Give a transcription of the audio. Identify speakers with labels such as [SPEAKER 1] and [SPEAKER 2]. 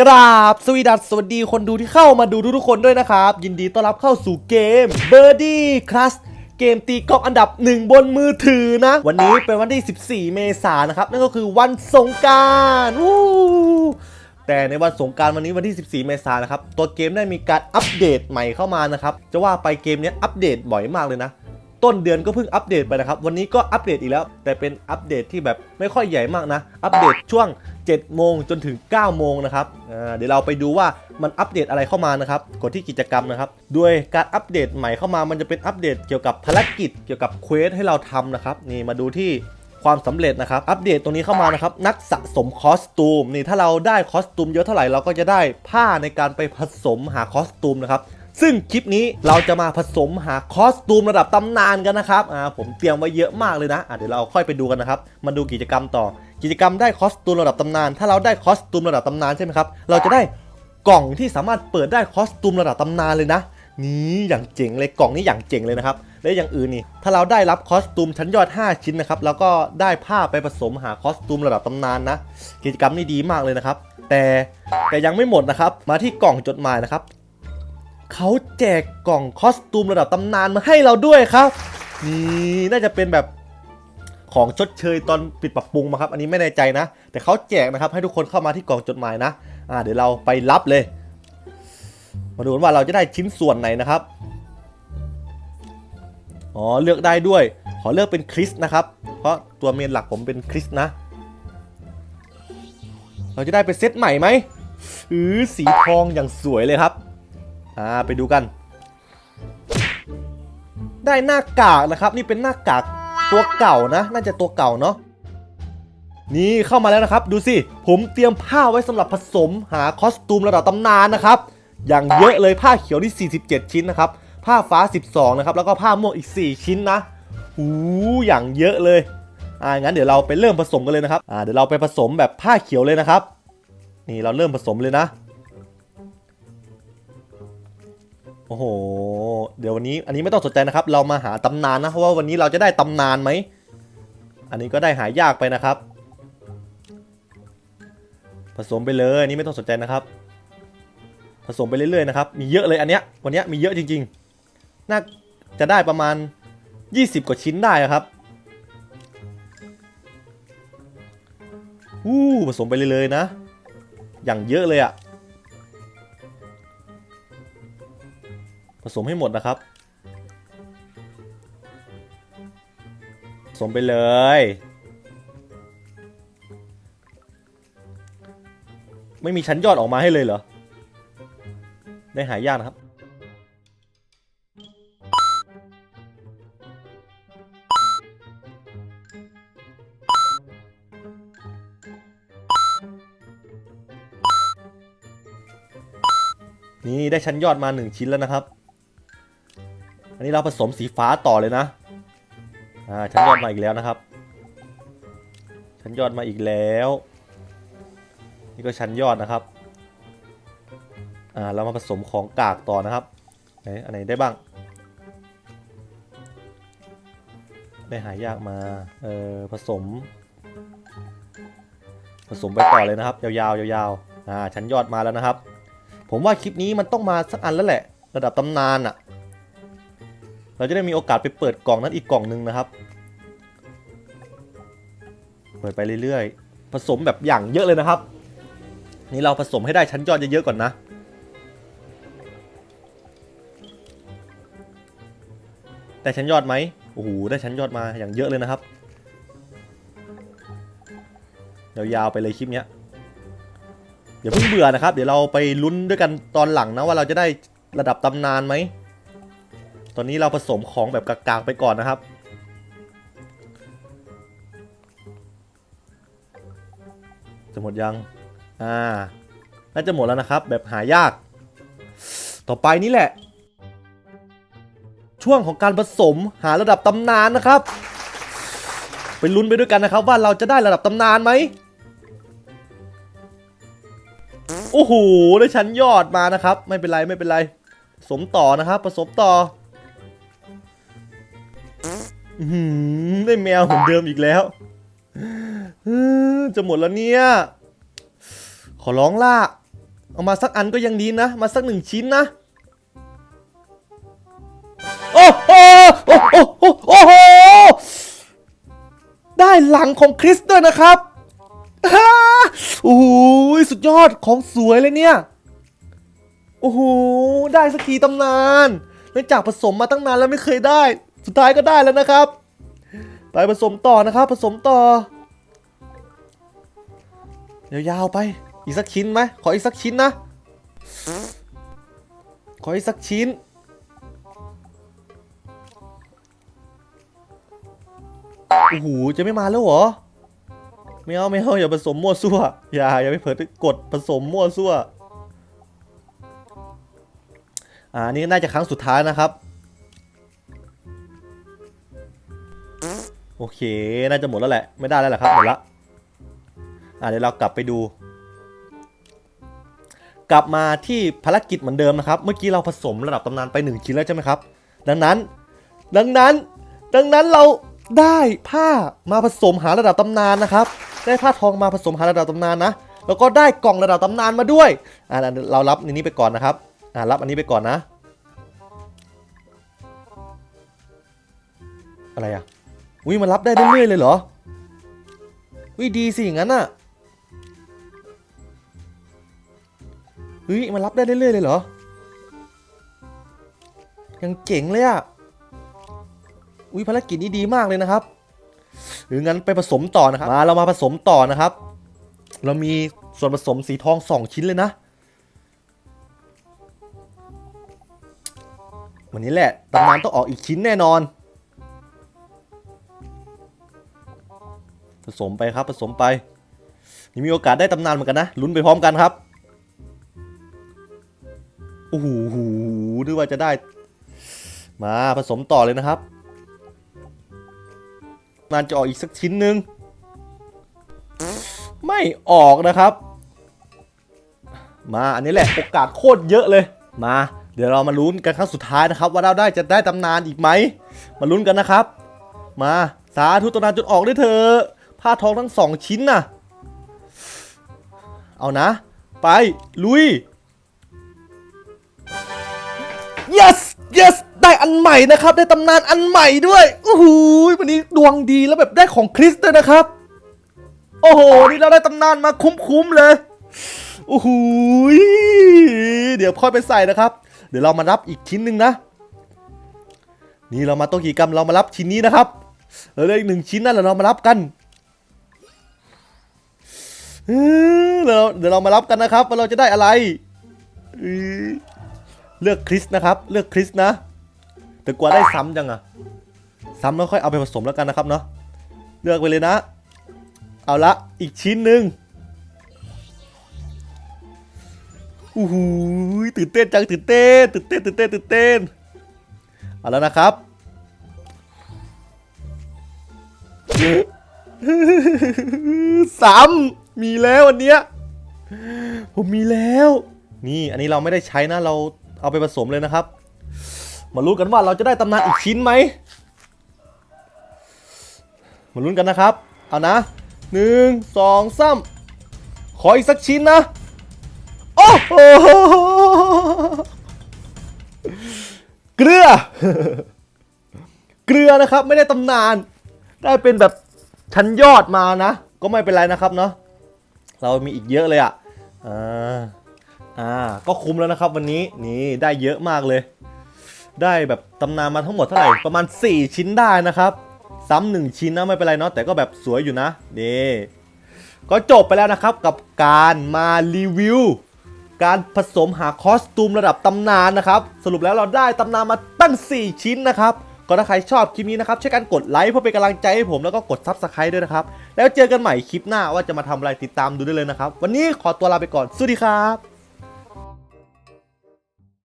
[SPEAKER 1] กราบสวีดัสสวัสดีคนดูที่เข้ามาดูทุกๆคนด้วยนะครับ ยินดีต้อนรับเข้าสู่เกม b i r d i e Class เกมตีกอล์ฟอันดับหนึ่งบนมือถือนะ วันนี้เป็นวันที่ 14 เมษายนนะครับ นั่นก็คือวันสงกรารวู้แต่ในวันสงการวันนี้วันที่ 14 เมษายนนะครับ ตัวเกมได้มีการอัปเดตใหม่เข้ามานะครับ จะว่าไปเกมนี้อัปเดตบ่อยมากเลยนะต้นเดือนก็เพิ่งอัปเดตไปนะครับ วันนี้ก็อัปเดตอีกแล้ว แต่เป็นอัปเดตที่แบบไม่ค่อยใหญ่มากนะ อัปเดตช่วง 7 โมงจนถึง 9 โมงนะครับเดี๋ยวเราไปดูว่ามันอัปเดตอะไรเข้ามานะครับ กดที่กิจกรรมนะครับ ด้วยการอัปเดตใหม่เข้ามามันจะเป็นอัปเดตเกี่ยวกับภารกิจเกี่ยวกับเควสให้เราทำนะครับนี่มาดูที่ความสำเร็จนะครับ อัปเดตตรงนี้เข้ามานะครับ นักสะสมคอสตูมนี่ถ้าเราได้คอสตูมเยอะเท่าไหร่เราก็จะได้ผ้าในการไปผสมหาคอสตูมนะครับ ซึ่งคลิปนี้เราจะมาผสมหาคอสตูมระดับตำนานกันนะครับอ่าผมเตรียมไว้เยอะมากเลยนะอ่าเดี๋ยวเราค่อยไปดูกันนะครับมาดูกิจกรรมต่อ กิจกรรมได้คอสตูมระดับตำนาน ถ้าเราได้คอสตูมระดับตำนานใช่ไหมครับเราจะได้กล่องที่สามารถเปิดได้คอสตูมระดับตำนานเลยนะ นี่อย่างเจ๋งเลยกล่องนี้อย่างเจ๋งเลยนะครับและอย่างอื่นนี่ถ้าเราได้รับคอสตูมชั้นยอด 5 ชิ้นนะครับแล้วก็ได้ผ้าไปผสมหาคอสตูมระดับตำนานนะ กิจกรรมนี้ดีมากเลยนะครับ แต่แต่ยังไม่หมดนะครับ มาที่กล่องจดหมายนะครับ เขาแจกกล่องคอสตูมระดับตำนานมาให้เราด้วยครับนี่น่าจะเป็นแบบของชดเชยตอนปิดปรับปรุงมาครับ อันนี้ไม่แน่ใจนะ แต่เขาแจกนะครับให้ทุกคนเข้ามาที่กล่องจดหมายนะ อ่า เดี๋ยวเราไปรับเลย มาดูว่าเราจะได้ชิ้นส่วนไหนนะครับ อ๋อ เลือกได้ด้วย ขอเลือกเป็นคริสนะครับ เพราะตัวเมนหลักผมเป็นคริสนะ เราจะได้เป็นเซตใหม่ไหมอือสีทองอย่างสวยเลยครับ อ่าไปดูกัน ได้หน้ากากนะครับ นี่เป็นหน้ากากตัวเก่านะ น่าจะตัวเก่าเนาะนี่เข้ามาแล้วนะครับ ดูสิ ผมเตรียมผ้าไว้สำหรับผสมหาคอสตูมระดับตำนานนะครับ อย่างเยอะเลยผ้าเขียวที่ 47 ชิ้นนะครับ ผ้าฟ้า 12 นะครับ แล้วก็ผ้าม่วงอีก 4 ชิ้นนะหูอย่างเยอะเลยอ่างั้นเดี๋ยวเราไปเริ่มผสมกันเลยนะครับอ่าเดี๋ยวเราไปผสมแบบผ้าเขียวเลยนะครับ นี่เราเริ่มผสมเลยนะ โอ้โห เดี๋ยววันนี้อันนี้ไม่ต้องสนใจนะครับ เรามาหาตำนานนะเพราะว่าวันนี้เราจะได้ตำนานไหม อันนี้ก็ได้หายากไปนะครับ ผสมไปเลยอันนี้ไม่ต้องสนใจนะครับ ผสมไปเรื่อยๆนะครับ มีเยอะเลยอันเนี้ย วันเนี้ยมีเยอะจริงๆ น่าจะได้ประมาณ 20 กว่าชิ้นได้ครับอู้ผสมไปเรื่อยๆนะ อย่างเยอะเลยอะผ สมให้หมดนะครับ สมไปเลย ไม่มีชั้นยอดออกมาให้เลยเหรอ ได้หายากนะครับนี่ได้ชั้นยอดมา 1 ชิ้นแล้วนะครับ อันนี้เราผสมสีฟ้าต่อเลยนะ อ่าชั้นยอดมาอีกแล้วนะครับ ชั้นยอดมาอีกแล้ว นี่ก็ชั้นยอดนะครับ อ่า เรามาผสมของกากต่อนะครับ ไหน อันไหนได้บ้าง ได้หายากมา เออผสม ผสมไปต่อเลยนะครับ ยาวๆยาวๆอ่า ชั้นยอดมาแล้วนะครับ ผมว่าคลิปนี้มันต้องมาสักอันแล้วแหละ ระดับตำนานอะ่ะ เราจะได้มีโอกาสไปเปิดกล่องนั้นอีกกล่องหนึ่งนะครับ เปิดไปเรื่อยๆ ผสมแบบอย่างเยอะเลยนะครับ นี่เราผสมให้ได้ชั้นยอดเยอะๆก่อนนะได้ชั้นยอดไหมโอ้โห ได้ชั้นยอดมาอย่างเยอะเลยนะครับ ยาวๆไปเลยคลิปเนี้ยอย่าเพิ่งเบื่อนะครับ เดี๋ยวเราไปลุ้นด้วยกันตอนหลังนะว่าเราจะได้ระดับตำนานไหม ตอนนี้เราผสมของแบบกากๆไปก่อนนะครับ จะหมดยัง อ่า น่าจะหมดแล้วนะครับ แบบหายาก ต่อไปนี่แหละ ช่วงของการผสมหาระดับตำนานนะครับ ไปลุ้นไปด้วยกันนะครับ ว่าเราจะได้ระดับตำนานไหมโอ้โหได้ชั้นยอดมานะครับ ไม่เป็นไรไม่เป็นไร สมต่อนะครับผสมต่อ ได้แมวเหมือนเดิมอีกแล้วจะหมดแล้วเนี่ย ขอร้องล่ะ เอามาสักอันก็ยังดีนะ มาสักหนึ่งชิ้นนะ โอ้โหโอ้โหโอ้โหได้หลังของคริสด้วยนะครับโอ้โหสุดยอดของสวยเลยเนี่ย โอ้โห ได้สกีตำนานเนื่องจากผสมมาตั้งนานแล้วไม่เคยได้ สุดท้ายก็ได้แล้วนะครับ ไปผสมต่อนะครับ ผสมต่อยาวๆไป อีกสักชิ้นไหมขออีกสักชิ้นนะ ขออีกสักชิ้น โอ้โห จะไม่มาแล้วเหรอ ไม่เอาไม่เอาอย่าผสมมั่วซั่ว อย่าอย่าไปเผลอกดผสมมั่วซั่วอ่านี่น่าจะครั้งสุดท้ายนะครับ โอเค น่าจะหมดแล้วแหละ ไม่ได้แล้วแหละครับ หมดละอ่าเดี๋ยวเรากลับไปดู กลับมาที่ภารกิจเหมือนเดิมนะครับ เมื่อกี้เราผสมระดับตำนานไป1ชิ้นแล้วใช่ไหมครับ ดังนั้น ดังนั้น ดังนั้นเราได้ผ้ามาผสมหาระดับตำนานนะครับ ได้ผ้าทองมาผสมหาระดับตำนานนะ แล้วก็ได้กล่องระดับตำนานมาด้วย อ่าเรารับอันนี้ไปก่อนนะครับ อ่ารับอันนี้ไปก่อนนะ อะไรอะ อุ้ยมันรับได้เรื่อยๆเลยเหรออุ้ยดีสิอย่างนั้นอะเฮ้ยมันรับได้เรื่อยๆเลยเหรอยังเจ๋งเลยอะอุ้ยภารกิจนี้ดีมากเลยนะครับ หรืองั้นไปผสมต่อนะครับมาเรามาผสมต่อนะครับ เรามีส่วนผสมสีทองสองชิ้นเลยนะวันนี้แหละตำนานต้องออกอีกชิ้นแน่นอน ผสมไปครับผสมไป นี่มีโอกาสได้ตำนานเหมือนกันนะลุ้นไปพร้อมกันครับโอ้โหนึกว่าจะได้ มาผสมต่อเลยนะครับนานจะออกอีกสักชิ้นหนึ่งไม่ออกนะครับ มาอันนี้แหละโอกาสโคตรเยอะเลย มา เดี๋ยวเรามาลุ้นกันครั้งสุดท้ายนะครับ ว่าเราได้จะได้ตำนานอีกไหม มาลุ้นกันนะครับ มาสาธุตำนานจนออกด้วยเถอะ ผ้าทองทั้งสองชิ้นน่ะ เอานะ ไป ลุย yes yes ได้อันใหม่นะครับ ได้ตำนานอันใหม่ด้วยโอ้โหวันนี้ดวงดีแล้วแบบได้ของคริสด้วยนะครับ โอ้โห นี่เราได้ตำนานมาคุ้มๆเลยโอ้โหเดี๋ยวค่อยไปใส่นะครับ เดี๋ยวเรามารับอีกชิ้นหนึ่งนะ นี่เรามาโตกิกรรมเรามารับชิ้นนี้นะครับเราได้อีกหนึ่งชิ้นนั่นแหละเรามารับกัน เออเดี๋ยวเดี๋ยวเรามารับกันนะครับว่าเราจะได้อะไรเลือกคริสนะครับ เลือกคริสนะ แต่กลัวได้ซ้ำจังอะซ้ำแล้วค่อยเอาไปผสมแล้วกันนะครับเนาะเลือกไปเลยนะ เอาละอีกชิ้นหนึ่งโอ้โหตื่นเต้นจังตื่นเต้นตื่นเต้นตื่นเต้นตื่นเต้นเอาแล้วนะครับสาม มีแล้วอันเนี้ยผมมีแล้ว นี่อันนี้เราไม่ได้ใช้นะเราเอาไปผสมเลยนะครับ มาลุ้นกันว่าเราจะได้ตำนานอีกชิ้นไหมมาลุ้นกันนะครับ เอานะหนึ่งสองสามขออีกสักชิ้นนะ โอ้โหเกลือ เกลือนะครับไม่ได้ตำนาน ได้เป็นแบบชั้นยอดมานะ ก็ไม่เป็นไรนะครับเนาะ เรามีอีกเยอะเลยอะอ่าอ่าก็คุ้มแล้วนะครับวันนี้นี่ได้เยอะมากเลย ได้แบบตำนานมาทั้งหมดเท่าไหร่ประมาณ 4 ชิ้นได้นะครับ ซ้ำหนึ่งชิ้นนะไม่เป็นไรเนาะแต่ก็แบบสวยอยู่นะนี่ก็จบไปแล้วนะครับกับการมารีวิว การผสมหาคอสตูมระดับตำนานนะครับ สรุปแล้วเราได้ตำนานมาตั้ง 4 ชิ้นนะครับ ก็ถ้าใครชอบคลิปนี้นะครับช่วยกันกดไลค์เพื่อเป็นกำลังใจให้ผมแล้วก็กดซับสไครต์ด้วยนะครับ แล้วเจอกันใหม่คลิปหน้าว่าจะมาทำอะไรติดตามดูได้เลยนะครับ วันนี้ขอตัวลาไปก่อนสวัสดีครับ